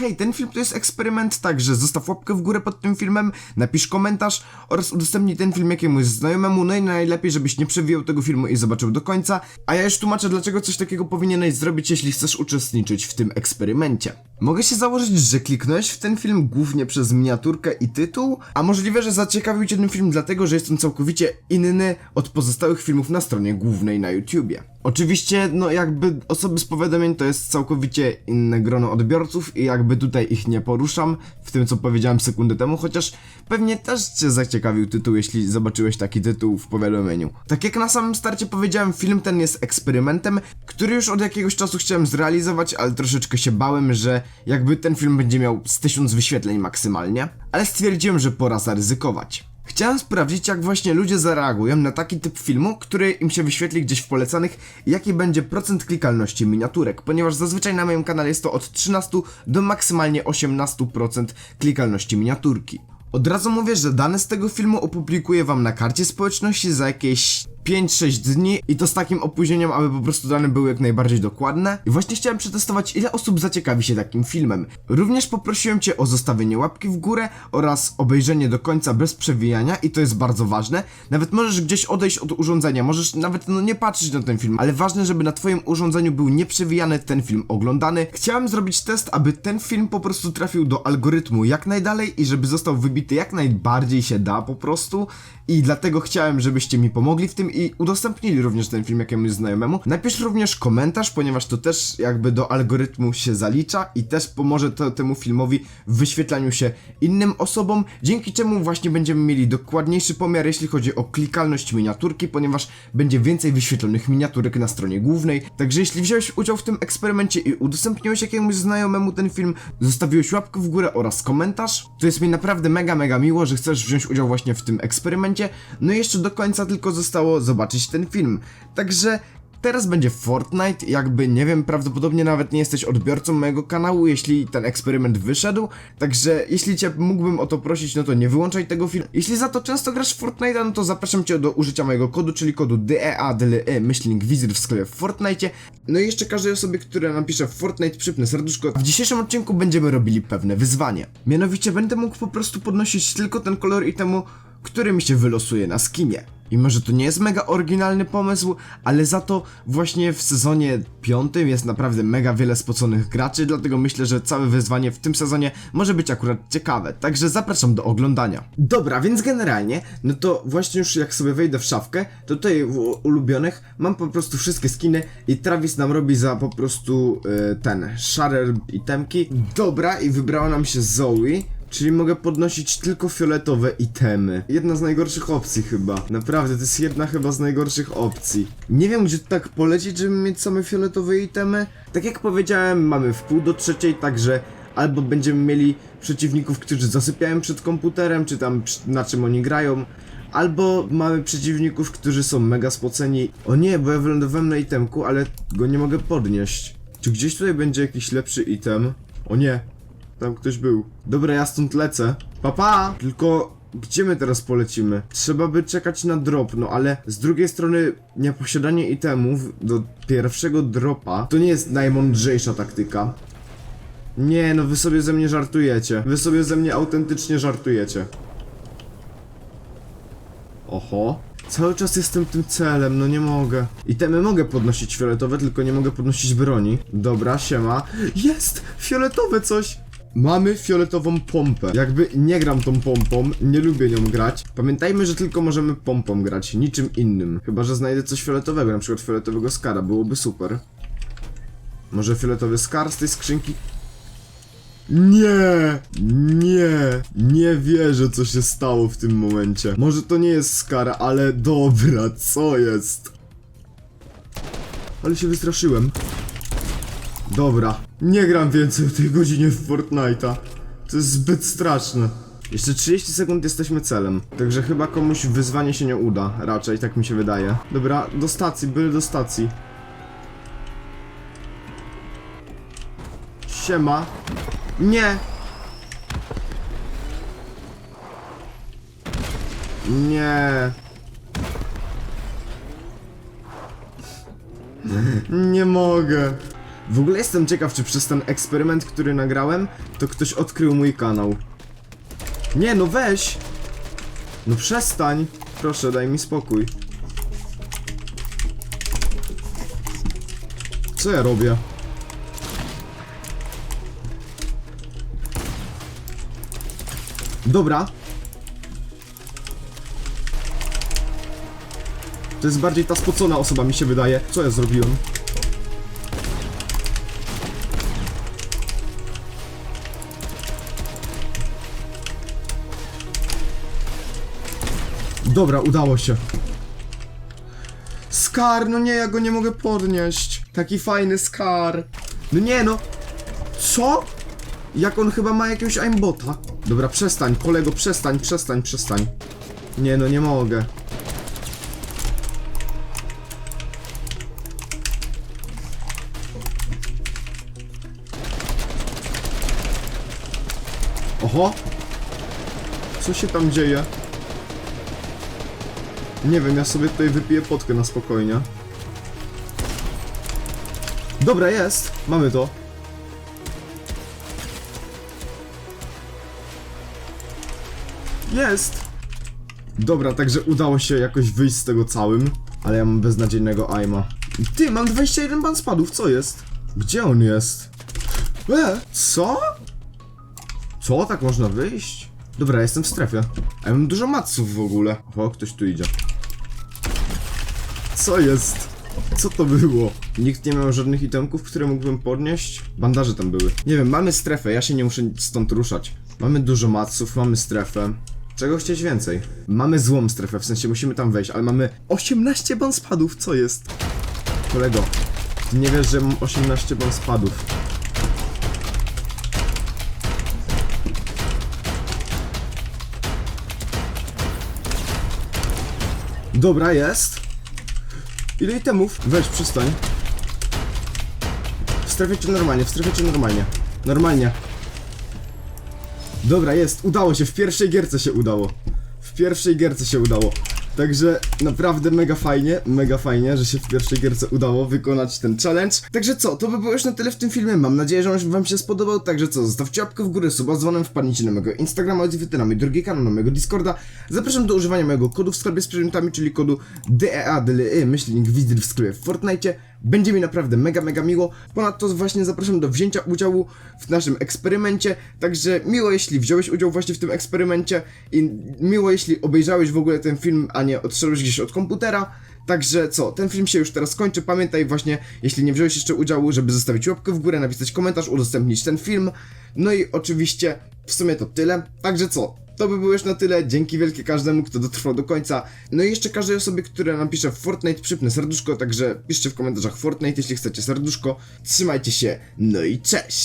hej, ten film to jest eksperyment, także zostaw łapkę w górę pod tym filmem, napisz komentarz oraz udostępnij ten film jakiemuś znajomemu, no i najlepiej, żebyś nie przewijał tego filmu i zobaczył do końca, a ja już tłumaczę, dlaczego coś takiego powinieneś zrobić, jeśli chcesz uczestniczyć w tym eksperymencie. Mogę się założyć, że kliknąłeś w ten film głównie przez miniaturkę i tytuł, a możliwe, że zaciekawił cię ten film dlatego, że jest on całkowicie inny od pozostałych filmów na stronie głównej na YouTubie. Oczywiście, no jakby osoby z powiadomień to jest całkowicie inne grono odbiorców i jakby tutaj ich nie poruszam w tym co powiedziałem sekundę temu, chociaż pewnie też cię zaciekawił tytuł, jeśli zobaczyłeś taki tytuł w powiadomieniu. Tak jak na samym starcie powiedziałem, film ten jest eksperymentem, który już od jakiegoś czasu chciałem zrealizować, ale troszeczkę się bałem, że jakby ten film będzie miał z tysiąc wyświetleń maksymalnie, ale stwierdziłem, że pora zaryzykować. Chciałem sprawdzić, jak właśnie ludzie zareagują na taki typ filmu, który im się wyświetli gdzieś w polecanych jaki będzie procent klikalności miniaturek, ponieważ zazwyczaj na moim kanale jest to od 13 do maksymalnie 18% klikalności miniaturki. Od razu mówię, że dane z tego filmu opublikuję wam na karcie społeczności za jakieś 5-6 dni i to z takim opóźnieniem, aby po prostu dane były jak najbardziej dokładne. I właśnie chciałem przetestować, ile osób zaciekawi się takim filmem. Również poprosiłem cię o zostawienie łapki w górę oraz obejrzenie do końca bez przewijania i to jest bardzo ważne. Nawet możesz gdzieś odejść od urządzenia, możesz nawet no nie patrzeć na ten film, ale ważne, żeby na twoim urządzeniu był nieprzewijany ten film oglądany. Chciałem zrobić test, aby ten film po prostu trafił do algorytmu jak najdalej i żeby został wybity jak najbardziej się da po prostu i dlatego chciałem, żebyście mi pomogli w tym i udostępnili również ten film jakiemuś znajomemu. Napisz również komentarz, ponieważ to też jakby do algorytmu się zalicza i też pomoże to temu filmowi w wyświetlaniu się innym osobom, dzięki czemu właśnie będziemy mieli dokładniejszy pomiar, jeśli chodzi o klikalność miniaturki, ponieważ będzie więcej wyświetlonych miniaturek na stronie głównej. Także jeśli wziąłeś udział w tym eksperymencie i udostępniłeś jakiemuś znajomemu ten film, zostawiłeś łapkę w górę oraz komentarz, to jest mi naprawdę mega, mega miło, że chcesz wziąć udział właśnie w tym eksperymencie. No i jeszcze do końca tylko zostało zobaczyć ten film. Także Teraz będzie Fortnite, jakby nie wiem, prawdopodobnie nawet nie jesteś odbiorcą mojego kanału, jeśli ten eksperyment wyszedł, także jeśli cię mógłbym o to prosić, no to nie wyłączaj tego filmu. Jeśli za to często grasz w Fortnite'a, no to zapraszam cię do użycia mojego kodu, czyli kodu DEA, DLE, myślnik wizir w sklepie w Fortnite. No i jeszcze każdej osobie, która napisze Fortnite, przypnę serduszko. W dzisiejszym odcinku będziemy robili pewne wyzwanie. Mianowicie będę mógł po prostu podnosić tylko ten kolor i temu, który mi się wylosuje na skinie. I może to nie jest mega oryginalny pomysł, ale za to właśnie w sezonie piątym jest naprawdę mega wiele spoconych graczy, dlatego myślę, że całe wyzwanie w tym sezonie może być akurat ciekawe, także zapraszam do oglądania. Dobra, więc generalnie, no to właśnie już jak sobie wejdę w szafkę, to tutaj w ulubionych mam po prostu wszystkie skiny i Travis nam robi za po prostu y, ten, szare itemki. Dobra, i wybrała nam się Zoe. Czyli mogę podnosić tylko fioletowe itemy. Jedna z najgorszych opcji chyba. Naprawdę, to jest jedna chyba z najgorszych opcji. Nie wiem, gdzie tak polecieć, żeby mieć same fioletowe itemy. Tak jak powiedziałem, mamy w pół do trzeciej, także albo będziemy mieli przeciwników, którzy zasypiają przed komputerem, czy tam na czym oni grają. Albo mamy przeciwników, którzy są mega spoceni. O nie, bo ja wylądowałem na itemku, ale go nie mogę podnieść. Czy gdzieś tutaj będzie jakiś lepszy item? O nie, tam ktoś był. Dobra, ja stąd lecę. Papa! Pa! Tylko gdzie my teraz polecimy? Trzeba by czekać na drop, no ale z drugiej strony nieposiadanie itemów do pierwszego dropa to nie jest najmądrzejsza taktyka. Nie, no wy sobie ze mnie żartujecie. Wy sobie ze mnie autentycznie żartujecie. Oho. Cały czas jestem tym celem, no nie mogę. Itemy mogę podnosić fioletowe, tylko nie mogę podnosić broni. Dobra, siema. Jest! Fioletowe coś! Mamy fioletową pompę. Jakby nie gram tą pompą, nie lubię nią grać. Pamiętajmy, że tylko możemy pompą grać, niczym innym. Chyba, że znajdę coś fioletowego, na przykład fioletowego skara, byłoby super. Może fioletowy skar z tej skrzynki? Nie, nie, nie wierzę co się stało w tym momencie. Może to nie jest skara, ale dobra, co jest? Ale się wystraszyłem. Dobra, nie gram więcej o tej godzinie w Fortnite'a. To jest zbyt straszne. Jeszcze 30 sekund jesteśmy celem, także chyba komuś wyzwanie się nie uda, raczej, tak mi się wydaje. Dobra, do stacji, byle do stacji. Siema. Nie! Nie. Nie mogę. W ogóle jestem ciekaw, czy przez ten eksperyment, który nagrałem, to ktoś odkrył mój kanał. Nie, no weź! No przestań! Proszę, daj mi spokój. Co ja robię? Dobra. To jest bardziej ta spocona osoba, mi się wydaje. Co ja zrobiłem? Dobra, udało się. Skar, no nie, ja go nie mogę podnieść. Taki fajny skar. No nie, no. Co? Jak on chyba ma jakiegoś aimbota. Dobra, przestań, kolego, przestań, przestań, przestań. Nie no, nie mogę. Oho! Co się tam dzieje? Nie wiem, ja sobie tutaj wypiję potkę na spokojnie. Dobra, jest! Mamy to. Jest! Dobra, także udało się jakoś wyjść z tego całym, ale ja mam beznadziejnego aima. Ty, mam 21 ban spadów, co jest? Gdzie on jest? E, co? Co? Tak można wyjść? Dobra, jestem w strefie. A ja mam dużo matsów w ogóle. O, ktoś tu idzie. Co jest? Co to było? Nikt nie miał żadnych itemków, które mógłbym podnieść? Bandaże tam były. Nie wiem, mamy strefę, ja się nie muszę stąd ruszać. Mamy dużo matsów, mamy strefę. Czego chcieć więcej? Mamy złą strefę, w sensie musimy tam wejść, ale mamy 18 ban spadów, co jest? Kolego, ty nie wiesz, że mam 18 ban spadów. Dobra, jest. Ile itemów? Weź, przystań. W normalnie? W normalnie? Normalnie. Dobra, jest. Udało się. W pierwszej gierce się udało. W pierwszej gierce się udało. Także naprawdę mega fajnie, mega fajnie, że się w pierwszej gierce udało wykonać ten challenge. Także co, to by było już na tyle w tym filmie. Mam nadzieję, że on wam się spodobał. Także co, zostawcie łapkę w górę, suba dzwonem, wpadnijcie na mojego Instagrama, odwiedźcie na mój drugi kanał, na mojego Discorda. Zapraszam do używania mojego kodu w sklepie z przedmiotami, czyli kodu DEA, DLE, myślnik wizyt w sklepie w Fortnite. Będzie mi naprawdę mega, mega miło. Ponadto właśnie zapraszam do wzięcia udziału w naszym eksperymencie. Także miło, jeśli wziąłeś udział właśnie w tym eksperymencie i miło, jeśli obejrzałeś w ogóle ten film, a nie odszedłeś gdzieś od komputera. Także co, ten film się już teraz kończy. Pamiętaj właśnie, jeśli nie wziąłeś jeszcze udziału, żeby zostawić łapkę w górę, napisać komentarz, udostępnić ten film. No i oczywiście w sumie to tyle. Także co, to by było już na tyle. Dzięki wielkie każdemu, kto dotrwał do końca. No i jeszcze każdej osobie, która napisze w Fortnite, przypnę serduszko, także piszcie w komentarzach Fortnite, jeśli chcecie serduszko. Trzymajcie się, no i cześć!